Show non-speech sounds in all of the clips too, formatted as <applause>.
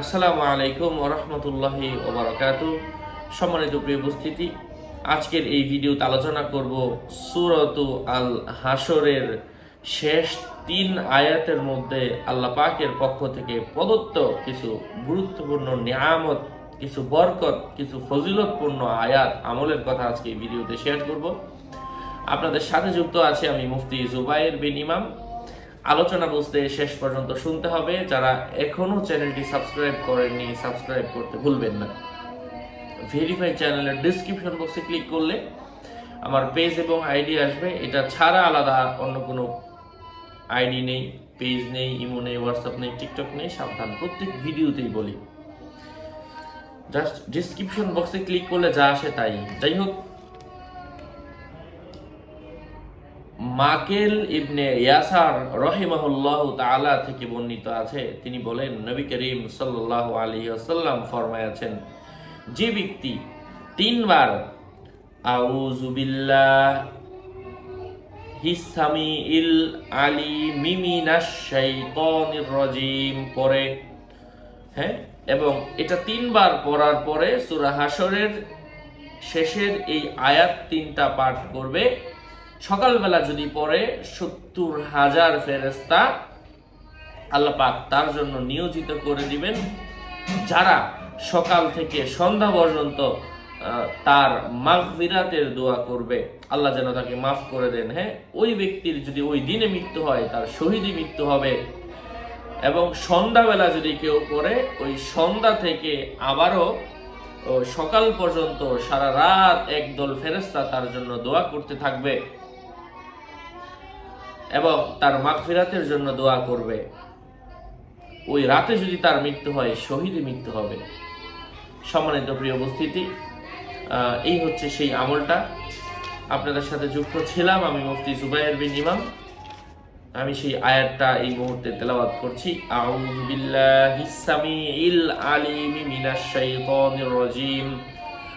আসসালামু আলাইকুম ওরহমতুল্লাহি ওবরাকাত সম্মানিত প্রিয় উপস্থিতি, আজকের এই ভিডিওতে আলোচনা করব সুরতু আল হাসরের শেষ তিন আয়াতের মধ্যে আল্লাহ পাকের পক্ষ থেকে প্রদত্ত কিছু গুরুত্বপূর্ণ নিয়ামত, কিছু বরকত, কিছু ফজিলতপূর্ণ আয়াত আমলের কথা আজকে এই ভিডিওতে শেয়ার করব। আপনাদের সাথে যুক্ত আছে আমি মুফতি জুবাইর বিন ইমাম। আলোচনা বুঝতে শেষ পর্যন্ত শুনতে হবে। যারা এখনও চ্যানেলটি সাবস্ক্রাইব করেননি, সাবস্ক্রাইব করতে ভুলবেন না। ভেরিফাই চ্যানেলের ডিসক্রিপশন বক্সে ক্লিক করলে আমার পেজ এবং আইডি আসবে। এটা ছাড়া আলাদা অন্য কোনো আইডি নেই পেজ নেই ইমো নেই হোয়াটসঅ্যাপ নেই টিকটক নেই, সাবধান। প্রত্যেক ভিডিওতেই বলি। জাস্ট ডিসক্রিপশন বক্সে ক্লিক করলে যা আসে তাই। যাই হোক মাকেল ইবনে ইয়াসার রহিমাহুল্লাহ তালা থেকে বর্ণিত আছে। তিনি বলেন, নবী করিম সাল্লাল্লাহু আলাইহি ওয়াসাল্লাম ফরমায়াছেন, যে ব্যক্তি তিনবার আউযু বিল্লাহ হিসামি ইল আলী মিমিনাশ শাইতানির রাজিম পরে হ্যাঁ? এবং এটা তিনবার পড়ার পরে সূরা হাসরের শেষের এই আয়াত তিনটা পাঠ করবে। সকালবেলা যদি পড়ে সত্তর হাজার ফেরেস্তা আল্লাহ পাক তার জন্য নিয়োজিত করে দিবেন। যারা সকাল থেকে সন্ধ্যা পর্যন্ত তার মাগফিরাতের দোয়া করবে, আল্লাহ যেন তাকে মাফ করে দেন। হ্যাঁ ওই ব্যক্তির যদি ওই দিনে মৃত্যু হয়, তার শহীদই মৃত্যু হবে। এবং সন্ধ্যাবেলা যদি কেউ করে ওই সন্ধ্যা থেকে আবারও সকাল পর্যন্ত সারা রাত একদল ফেরেস্তা তার জন্য দোয়া করতে থাকবে। এবং তার মাগফিরাতের জন্য দোয়া করবে। ওই রাতে যদি তার মৃত্যু হয়, শহীদে মৃত্যু হবে। সম্মানিত প্রিয় উপস্থিতি এই হচ্ছে সেই আমলটা। আপনাদের সাথে যুক্ত ছিলাম আমি মুফতি জুবাইর বিন ইমাম। আমি সেই আয়াতটা এই মুহূর্তে তেলাওয়াত করছি। আউযু বিল্লাহিস সামিউল আলিম মিনাশ শাইতানির রাজিম।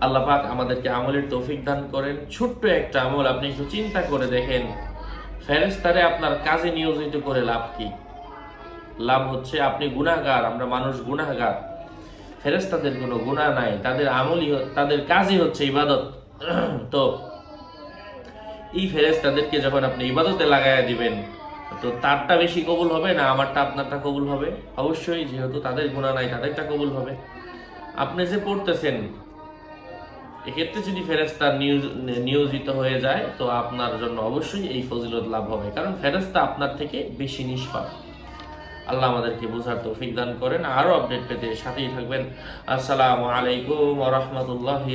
আল্লাহ পাক আমাদেরকে আমলের তৌফিক দান করেন। ছোট্ট একটা আমল আপনি একটু চিন্তা করে দেখেন ফেরেস্তারে আপনার কাজে নিয়োজিত করে লাভ কি? লাভ হচ্ছে আপনি গুনাহগার, আমরা মানুষ গুনাহগার। ফেরেস্তাদের কোনো গুনাহ নাই, তাদের আমলই তাদের কাজই হচ্ছে ইবাদত। <clears throat> তো, এই ফেরেস্তাদেরকে যখন আপনি ইবাদতে লাগাইয়া দিবেন, তো তারটা বেশি কবুল হবে না আমারটা আপনারটা কবুল হবে? অবশ্যই, যেহেতু তাদের গুণা নাই, তাদেরটা কবুল হবে। আপনি যে পড়তেছেন এক্ষেত্রে যদি ফেরেস্তা নিয়োজ- নিয়োজিত হয়ে যায়, তো আপনার জন্য অবশ্যই এই ফজিলত লাভ হবে। কারণ ফেরেস্তা আপনার থেকে বেশি নিষ্পাপ। আল্লাহ আমাদেরকে বোঝার তৌফিক দান করেন। আরও আপডেট পেতে সাথেই থাকবেন। আসসালামু আলাইকুম রহমতুল্লাহ